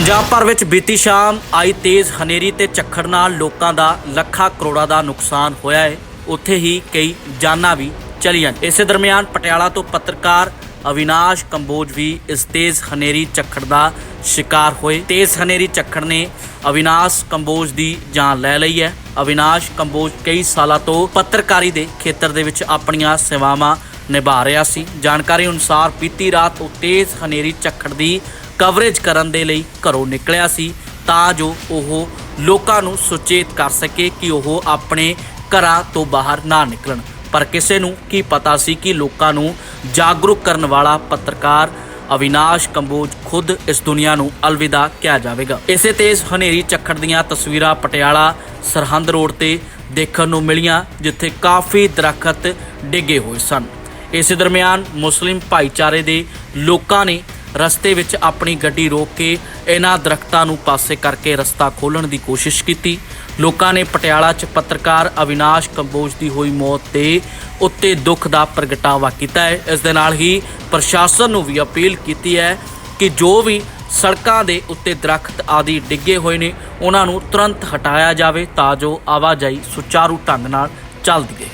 ਪੰਜਾਬ ਭਰ ਵਿੱਚ ਬੀਤੀ ਸ਼ਾਮ ਆਈ ਤੇਜ਼ ਹਨੇਰੀ ਤੇ ਝੱਖੜ ਨਾਲ ਲੋਕਾਂ ਦਾ ਲੱਖਾਂ ਕਰੋੜਾਂ ਦਾ ਨੁਕਸਾਨ ਹੋਇਆ ਹੈ ਉੱਥੇ ਹੀ ਕਈ ਜਾਨਾਂ ਵੀ ਚਲੀਆਂ। ਇਸੇ ਦਰਮਿਆਨ ਪਟਿਆਲਾ ਤੋਂ ਪੱਤਰਕਾਰ ਅਵਿਨਾਸ਼ ਕੰਬੋਜ ਵੀ ਇਸ ਤੇਜ਼ ਹਨੇਰੀ ਝੱਖੜ ਦਾ ਸ਼ਿਕਾਰ ਹੋਏ। ਤੇਜ਼ ਹਨੇਰੀ ਝੱਖੜ ਨੇ ਅਵਿਨਾਸ਼ ਕੰਬੋਜ ਦੀ ਜਾਨ ਲੈ ਲਈ ਹੈ। ਅਵਿਨਾਸ਼ ਕੰਬੋਜ ਕਈ ਸਾਲਾਂ ਤੋਂ ਪੱਤਰਕਾਰੀ ਦੇ ਖੇਤਰ ਦੇ ਵਿੱਚ ਆਪਣੀਆਂ ਸੇਵਾਵਾਂ ਨਿਭਾ ਰਿਹਾ ਸੀ। ਜਾਣਕਾਰੀ ਅਨੁਸਾਰ ਬੀਤੀ ਰਾਤ ਉਹ ਤੇਜ਼ ਹਨੇਰੀ ਝੱਖੜ ਦੀ ਕਵਰੇਜ ਕਰਨ ਦੇ ਲਈ ਘਰੋਂ ਨਿਕਲਿਆ ਸੀ ਤਾਂ ਜੋ ਉਹ ਲੋਕਾਂ ਨੂੰ ਸੁਚੇਤ ਕਰ ਸਕੇ ਕਿ ਉਹ ਆਪਣੇ ਘਰਾਂ ਤੋਂ ਬਾਹਰ ਨਾ ਨਿਕਲਣ। ਪਰ ਕਿਸੇ ਨੂੰ ਕੀ ਪਤਾ ਸੀ ਕਿ ਲੋਕਾਂ ਨੂੰ ਜਾਗਰੂਕ ਕਰਨ ਵਾਲਾ ਪੱਤਰਕਾਰ ਅਵਿਨਾਸ਼ ਕੰਬੋਜ ਖੁਦ ਇਸ ਦੁਨੀਆ ਨੂੰ ਅਲਵਿਦਾ ਕਿਹਾ ਜਾਵੇਗਾ। ਇਸੇ ਤੇਜ਼ ਹਨੇਰੀ ਚੱਖੜ ਦੀਆਂ ਤਸਵੀਰਾਂ ਪਟਿਆਲਾ ਸਰਹੰਦ ਰੋਡ ਤੇ ਦੇਖਣ ਨੂੰ ਮਿਲੀਆਂ, ਜਿੱਥੇ ਕਾਫੀ ਦਰਖਤ ਡਿੱਗੇ ਹੋਏ ਸਨ। ਇਸੇ ਦਰਮਿਆਨ ਮੁਸਲਿਮ ਭਾਈਚਾਰੇ ਦੇ ਲੋਕਾਂ ਨੇ ਰਸਤੇ ਵਿੱਚ ਆਪਣੀ ਗੱਡੀ ਰੋਕ ਕੇ ਇਹਨਾਂ ਦਰਖਤਾਂ ਨੂੰ ਪਾਸੇ ਕਰਕੇ ਰਸਤਾ ਖੋਲ੍ਹਣ ਦੀ ਕੋਸ਼ਿਸ਼ ਕੀਤੀ। ਲੋਕਾਂ ਨੇ ਪਟਿਆਲਾ 'ਚ ਪੱਤਰਕਾਰ ਅਵਿਨਾਸ਼ ਕੰਬੋਜ ਦੀ ਹੋਈ ਮੌਤ ਤੇ ਉੱਤੇ ਦੁੱਖ ਦਾ ਪ੍ਰਗਟਾਵਾ ਕੀਤਾ ਹੈ। ਇਸ ਦੇ ਨਾਲ ਹੀ ਪ੍ਰਸ਼ਾਸਨ ਨੂੰ ਵੀ ਅਪੀਲ ਕੀਤੀ ਹੈ ਕਿ ਜੋ ਵੀ ਸੜਕਾਂ ਦੇ ਉੱਤੇ ਦਰਖਤ ਆਦਿ ਡਿੱਗੇ ਹੋਏ ਨੇ, ਉਹਨਾਂ ਨੂੰ ਤੁਰੰਤ ਹਟਾਇਆ ਜਾਵੇ ਤਾਂ ਜੋ ਆਵਾਜਾਈ ਸੁਚਾਰੂ ਢੰਗ ਨਾਲ ਚੱਲਦੀ ਰਹੇ।